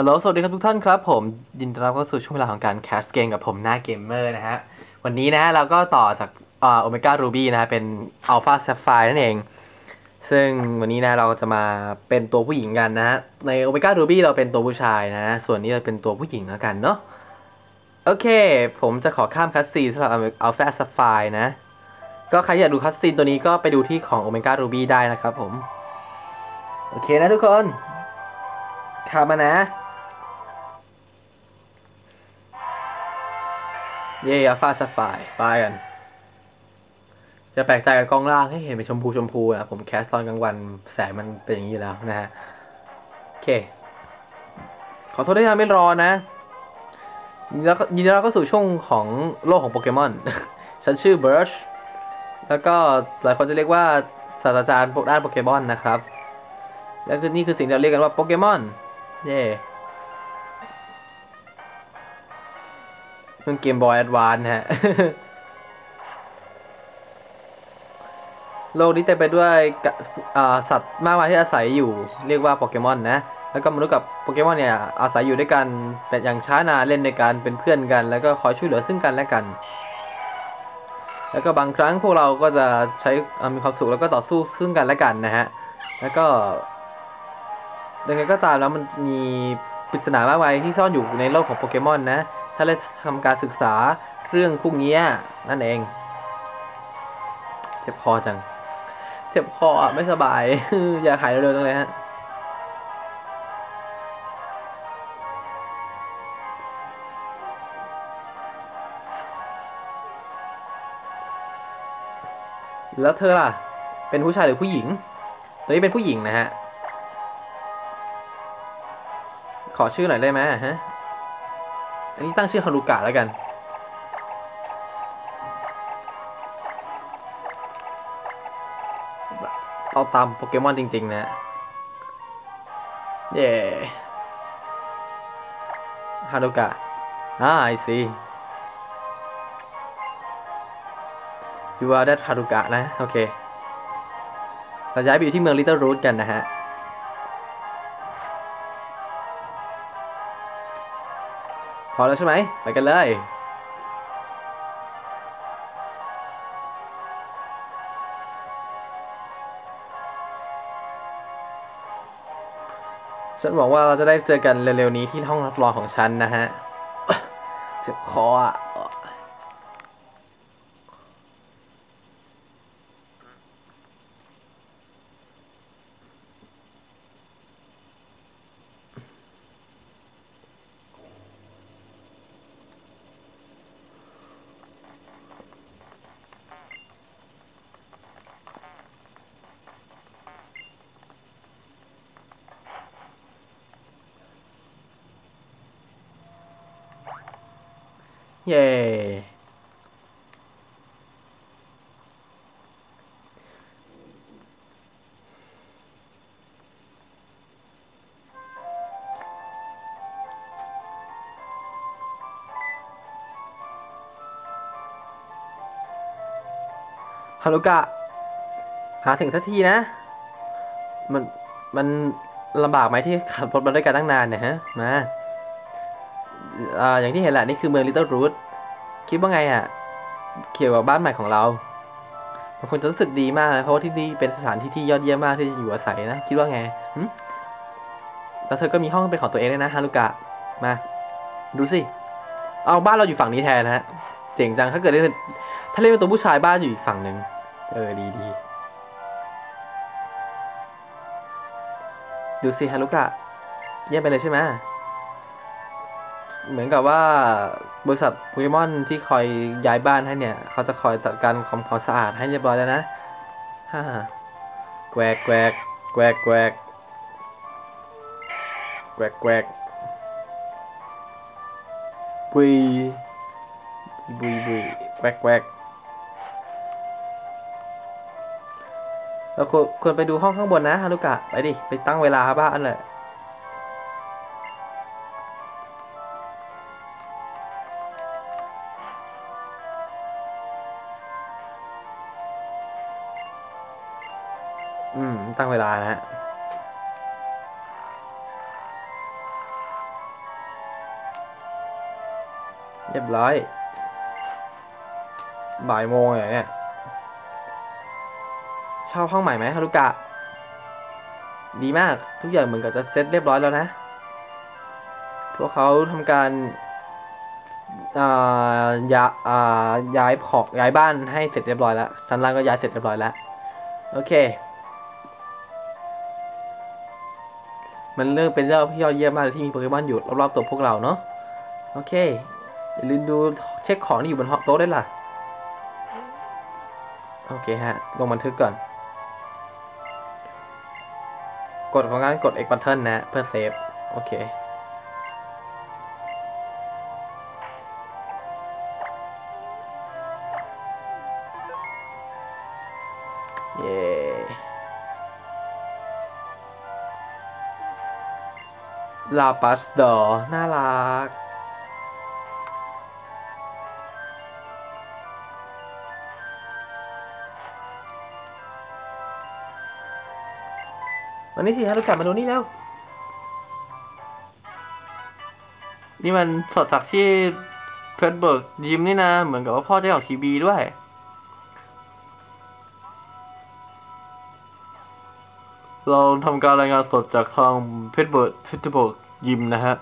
ฮัลโหล สวัสดีครับทุกท่านครับผม ยินดีต้อนรับเข้าสู่ช่วงเวลาของการแคสเกมกับผมหน้าเกมเมอร์นะฮะ วันนี้นะเราก็ต่อจากโอเมก้ารูบี้นะฮะ เป็นอัลฟาแซฟไฟนั่นเอง ซึ่งวันนี้นะเราจะมาเป็นตัวผู้หญิงกันนะฮะ ในโอเมก้ารูบี้เราเป็นตัวผู้ชายนะ ส่วนนี้เราเป็นตัวผู้หญิงแล้วกันเนาะ โอเค ผมจะขอข้ามคัสซีนสำหรับอัลฟาแซฟไฟนะ ก็ใครอยากดูคัสซีนตัวนี้ก็ไปดูที่ของโอเมก้ารูบี้ได้นะครับผม โอเคนะทุกคนข้ามมานะ เย่อัลฟาสไฟไปกัน จะแปลกใจกับกล้องล่างให้เห็นเป็นชมพูชมพูนะผมแคสตอนกลางวันแสงมันเป็นอย่างนี้แล้วนะฮะ โอเค ขอโทษที่ทำไม่รอนะยินดีต้อนยินดีต้อนรับเข้าสู่ช่วงของโลกของโปเกมอน ฉันชื่อเบิร์ช แล้วก็หลายคนจะเรียกว่าศาสตราจารย์ด้านโปเกมอนนะครับ และคือนี่คือสิ่งที่เราเรียกกันว่าโปเกมอน เย่ มันเกมบอยแอดวานฮะ โลกนี้เต็มไปด้วยสัตว์มากมายที่อาศัยอยู่ เรียกว่าโปเกมอนนะ แล้วก็มนุษย์กับโปเกมอนเนี่ยอาศัยอยู่ด้วยกันเป็นอย่างช้านานเล่นในการเป็นเพื่อนกัน แล้วก็คอยช่วยเหลือซึ่งกันและกัน แล้วก็บางครั้งพวกเราก็จะใช้มีความสุขแล้วก็ต่อสู้ซึ่งกันและกันนะฮะ แล้วก็ยังไงก็ตามแล้วมันมีปริศนามากมายที่ซ่อนอยู่ในโลกของโปเกมอนนะ ฉันเลยทำการศึกษาเรื่องพวกนี้นั่นเอง เจ็บคอจัง เจ็บคออะไม่สบาย อยากหายเร็วๆจังเลยฮะแล้วเธอล่ะ เป็นผู้ชายหรือผู้หญิง ตัวนี้เป็นผู้หญิงนะฮะ ขอชื่อหน่อยได้ไหมฮะ อันนี้ตั้งชื่อฮารุกะแล้วกัน เอาตามโปเกมอนจริง ๆ นะ เย่ฮารุกะอ่า I see you are that ฮารุกะนะ โอเคเราย้ายไปอยู่ที่เมือง Little Root กันนะฮะ พอแล้วใช่ไหมไปกันเลยฉันหวังว่าเราจะได้เจอกันเร็วๆนี้ที่ห้องรับรองของฉันนะฮะ เจ็บคออะ เย้ฮารุกะ หาถึงสักทีนะ มัน มันลำบากไหมที่ขับรถมาด้วยกันตั้งนานเนี่ยฮะ มา อ่าอย่างที่เห็นแหละนี่คือเมือง Little Root คิดว่าไงอะเกี่ยวกับบ้านใหม่ของเรามันคงจะรู้สึกดีมากนะเพราะว่าที่นี่เป็นสถานที่ที่ยอดเยี่ยมมากที่จะอยู่อาศัยนะคิดว่าไงหึแล้วเธอก็มีห้องเป็นของตัวเองด้วยนะฮารุกะมา ดูสิเอาบ้านเราอยู่ฝั่งนี้แทนนะฮะเจ๋งจังถ้าเกิดเล่นถ้าเล่นเป็นตัวผู้ชายบ้านอยู่อีกฝั่งหนึ่งเออดีดีดูสิฮารุกะเยี่ยมไปเลยใช่ไหม เหมือนกับว่าบริษัทโปเกมอนที่คอยย้ายบ้านให้เนี่ย เขาจะคอยจัดการความความสะอาดให้เรียบร้อยแล้วนะฮ่าแกวกแกวกแกวกแกวกแกวกแกวกบุยบุยบุยแกวกแกวกเราควรควรไปดูห้องข้างบนนะฮารุกะ ไปดิ ไปตั้งเวลาบ้านเลย เวลานะเรียบร้อย บ่ายโมงอย่างเงี้ยชอบห้องใหม่ไหมฮารุกะ ดีมากทุกอย่างเหมือนกับจะเซ็ตเรียบร้อยแล้วนะ พวกเขาทำการย้ายย้ายผอกย้ายบ้านให้เสร็จเรียบร้อยแล้วชั้นล่างก็ย้ายเสร็จเรียบร้อยแล้ว โอเค มันเรื่องเป็นเรื่องที่ยอดเยี่ยมมากเลยที่มีโปเกมอนอยู่รอบๆตัวพวกเราเนาะโอเคอย่าลืมดูเช็คของที่อยู่บนโต๊ะได้วยล่ะโอเคฮะลงบันทึกก่อน กดของงานกด X button นะเพื่อเซฟโอเค ลาปัสดอ น่ารัก วันนี้สิฮารุกะมาดูนี่แล้ว นี่มันสดจากที่เพชรเบิร์กยิมนี่นะ เหมือนกับว่าพ่อจะออกทีวีด้วยเราทำการรายงานสดจากทางเพชรเบิร์กเพชรเบิร์ก ยิมนะฮะ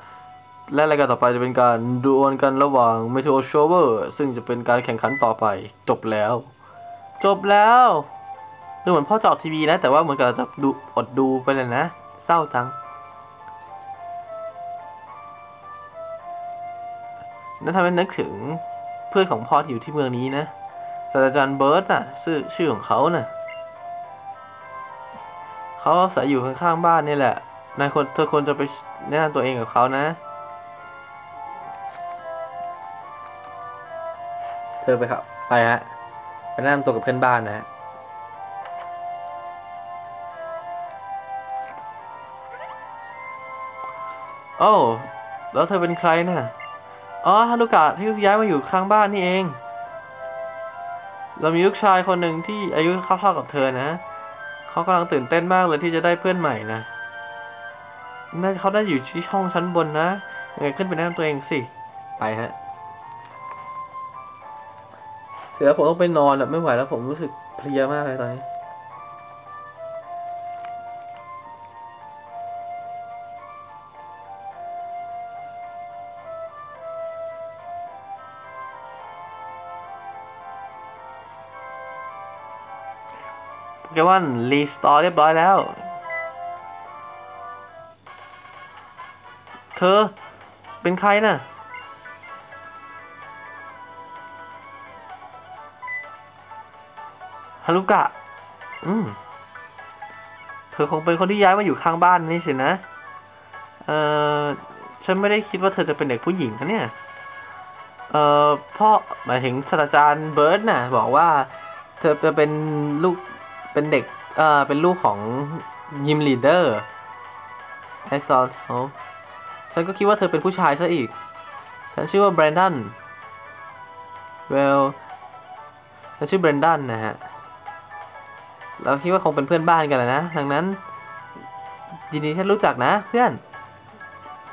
และรายการต่อไปจะเป็นการดวลกันระหว่างเม e o โชเวอร์ซึ่งจะเป็นการแข่งขันต่อไป จบแล้ว จบแล้วดูเหมือนพ่อจออกทีวีนะ แต่ว่าเหมือนกับจะดูอดดูไปเลยนะ เศร้าจังนั่นทำให้นึกถึงเพื่อนของพ่อที่อยู่ที่เมืองนี้นะศาสตราจารย์เบิร์ตน่ะชื่อชื่อของเขาน่ะเขาอาศัยอยู่ข้างๆบ้านนี่แหละนายคนเธอควรจะไป แนะนำตัวเองกับเขานะ เธอไปครับ ไปฮะ ไปแนะนำตัวกับเพื่อนบ้านนะฮะ โอ้ แล้วเธอเป็นใครน่ะ อ๋อ ฮารุกะที่ย้ายมาอยู่ข้างบ้านนี่เอง เรามีลูกชายคนหนึ่งที่อายุเท่าๆกับเธอนะ เขากำลังตื่นเต้นมากเลยที่จะได้เพื่อนใหม่นะ น่าเขาได้อยู่ที่ช่องชั้นบนนะยังไงขึ้นไปแนะนำตัวเองสิ ไปฮะ เสือผมต้องไปนอนอะไม่ไหวแล้วผมรู้สึกเพลียมากเลยตอนนี้โปเกมอนรีสตอร์เรียบร้อยแล้ว เธอ เป็นใครน่ะ ฮารุกะ อืม เธอคงเป็นคนที่ย้ายมาอยู่ข้างบ้านนี่สินะ เอ่อ ฉันไม่ได้คิดว่าเธอจะเป็นเด็กผู้หญิงนะเนี่ย เอ่อ พ่อ หมายถึงศาสตราจารย์เบิร์ดน่ะ บอกว่า เธอจะเป็นลูก เป็นเด็ก เอ่อ เป็นลูกของยิมลีดเดอร์ไอซอลเขา ฉันก็คิดว่าเธอเป็นผู้ชายซะอีก ฉันชื่อว่าแบรนดัน เวล ฉันชื่อแบรนดันนะฮะ เราคิดว่าคงเป็นเพื่อนบ้านกันแหละนะ ดังนั้น ยินดีที่รู้จักนะเพื่อน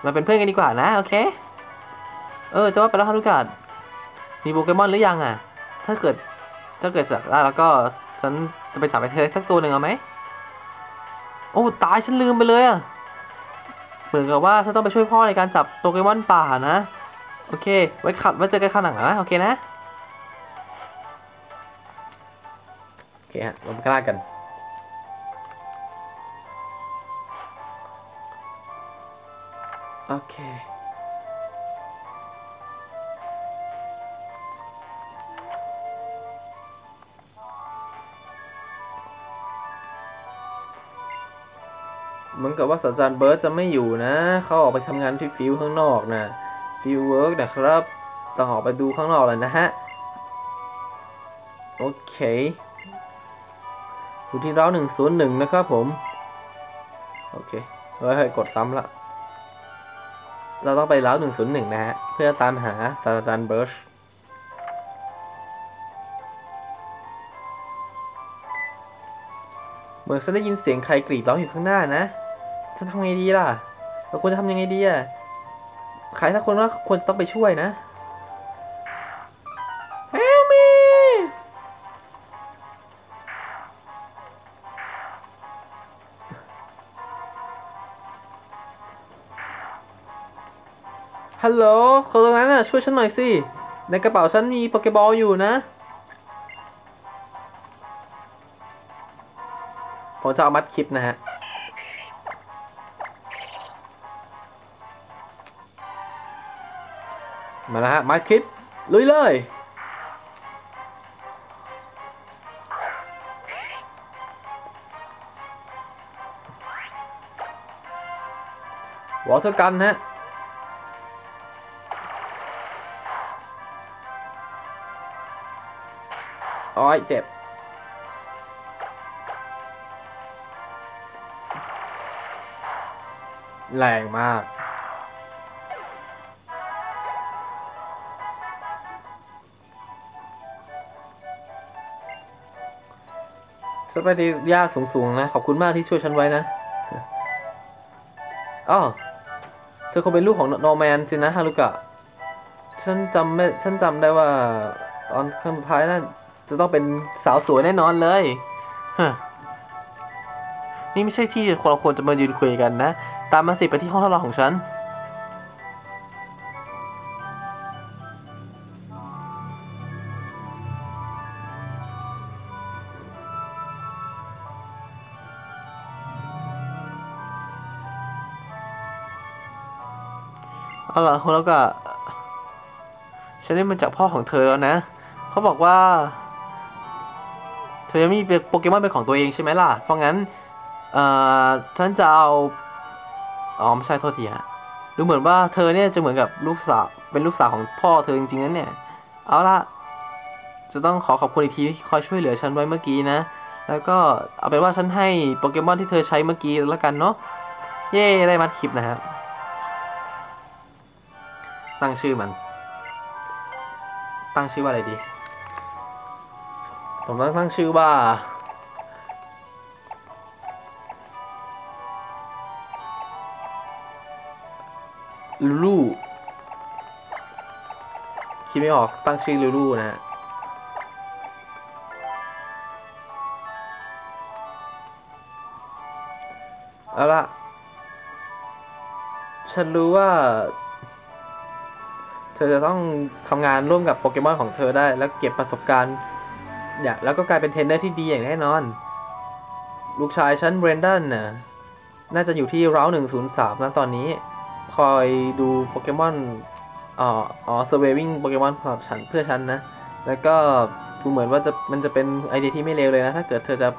มาเป็นเพื่อนกันดีกว่านะ โอเค เออ จะว่าไปแล้วฮารุกะมีโปเกมอนหรือยังอะ ถ้าเกิด ถ้าเกิดสักได้แล้วก็ ฉันจะไปจับไปเธอสักตัวหนึ่งเอาไหม โอ้ ตายฉันลืมไปเลยอะ เหมือนกับว่าฉันต้องไปช่วยพ่อในการจับโปเกมอนป่านะ โอเค ไว้ขับไว้เจอกันข้างหลังนะ โอเคนะ โอเคฮะเราไปข้างล่ากันโอเค มือนกับว่าศาสตราจารย์เบิร์ดจะไม่อยู่นะ เขาออกไปทำงานที่ฟิลด์ข้างนอกนะฟิลด์เวิร์กนะครับต้องออกไปดูข้างนอกเลยนะฮะ โอเคอยู่ที่ร้าหนึ่งศูนย์หนึ่งนะครับผม โอเคเฮ้ยกดซ้ำละเราต้องไปร้าวหนึ่งศูนย์หนึ่งนะฮะ เพื่อตามหาศาสตราจารย์เบิร์ชเหมือนฉันได้ยินเสียงใครกรีดร้องอยู่ข้างหน้านะ จะทำไงดีล่ะ เราควรจะทำยังไงดีอะขายสักคนว่าควรจะต้องไปช่วยนะเฮลมีฮัลโหลคนตรงนั้นน่ะช่วยฉันหน่อยสิ ในกระเป๋าฉันมีโปเกบอลอยู่นะ ผมจะเอามัดคลิปนะฮะ มาแล้วฮะมัดคลิป ลุยเลยวอเตอร์กันฮะโอ้ยเจ็บแรงมาก สวัสดีย่าสูงๆนะ ขอบคุณมากที่ช่วยฉันไว้นะอ๋อเธอคงเป็นลูกของโนแมนสินะฮารุกะ ฉันจำไม่ ฉันจำได้ว่าตอนครั้งสุดท้ายนั่นจะต้องเป็นสาวสวยแน่นอนเลยฮะนี่ไม่ใช่ที่เราควรจะมายืนคุยกันนะ ตามมาสิไปที่ห้องทดลองของฉัน เอาล่ะแล้วก็ฉันได้มาจากพ่อของเธอแล้วนะ เขาบอกว่า เธอยังมีโปเกมอนเป็นของตัวเองใช่ไหมล่ะ เพราะงั้น เอ่อฉันจะเอา อ๋อไม่ใช่โทษทีฮะดูเหมือนว่าเธอเนี่ยจะเหมือนกับลูกสาวเป็นลูกสาวของพ่อเธอจริงๆนั่นเนี่ย เอาล่ะจะต้องขอขอบคุณอีกทีที่คอยช่วยเหลือฉันไว้เมื่อกี้นะ แล้วก็เอาเป็นว่าฉันให้โปเกมอนที่เธอใช้เมื่อกี้แล้วกันเนาะ เย้ได้มัดคลิปนะครับ ตั้งชื่อมัน ตั้งชื่อว่าอะไรดี ผมต้องตั้งชื่อว่า ลูลูคิดไม่ออกตั้งชื่อลูลูนะฮะเอาละฉันรู้ว่า เธอจะต้องทำงานร่วมกับโปเกมอนของเธอได้ แล้วเก็บประสบการณ์อย่าแล้วก็กลายเป็นเทรนเนอร์ที่ดีอย่างแน่นอน ลูกชายฉันเบรนดันน่ะน่าจะอยู่ที่ร้าวหนึ่งศูนย์สามนะตอนนี้ คอยดูโปเกมอนอ๋ออ๋อเซอร์เววิ่งโปเกมอนสำหรับฉันเพื่อฉันนะ แล้วก็ดูเหมือนว่าจะมันจะเป็นไอเดียที่ไม่เลวเลยนะ ถ้าเกิดเธอจะ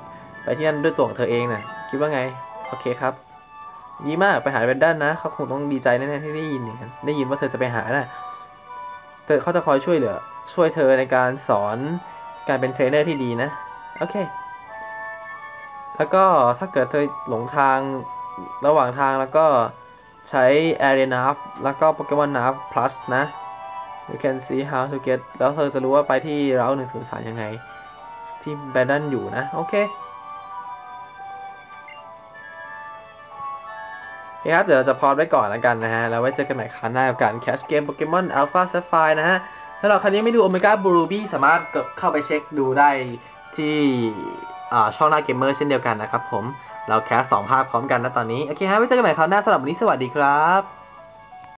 ไปที่นั่นด้วยตัวของเธอเองนะคิดว่าไง โอเคครับดีมากไปหาเบรนดันนะเขาคงต้องดีใจแน่ๆที่ได้ยินอย่างนั้นได้ยินว่าเธอจะไปหานะ เธอเขาจะคอยช่วยเหลือ ช่วยเธอในการสอนการเป็นเทรนเนอร์ที่ดีนะ โอเค แล้วก็ถ้าเกิดเธอหลงทางระหว่างทางแล้วก็ใช้ Area Nav แล้วก็ Pokemon Nav Plus นะ you can see how to get แล้วเธอจะรู้ว่าไปที่เราหนึ่งศูนย์สามยังไง ที่แบนดันอยู่นะ โอเค โอเคครับเดี๋ยวเราจะพอดไว้ก่อนแล้วกันนะฮะแล้วไว้เจอกันใหม่ครั้งหน้ากับการแคชเกมโปเกมอนอัลฟาซัฟไฟนะฮะถ้าเราครั้งนี้ไม่ดูโอเมก้าบลูบี้สามารถเข้าไปเช็คดูได้ที่ช่องหน้าเกมเมอร์เช่นเดียวกันนะครับผมเราแคสสองภาคพร้อมกันนะตอนนี้ โอเคฮะไว้เจอกันใหม่คราวหน้าสำหรับวันนี้สวัสดีครับ